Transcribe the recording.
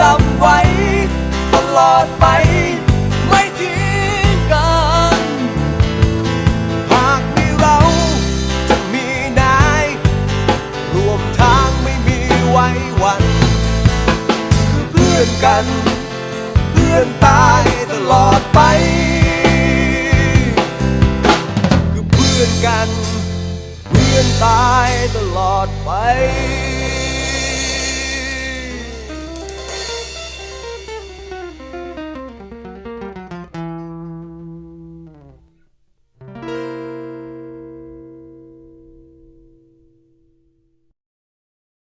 จำไว้ ตลอดไป ไม่ทิ้งกัน หากมีเราจะมีนาย รวมทางไม่มีไว้วัน คือเพื่อนกัน เพื่อนตายตลอดไป คือเพื่อนกัน เพื่อนตายตลอดไป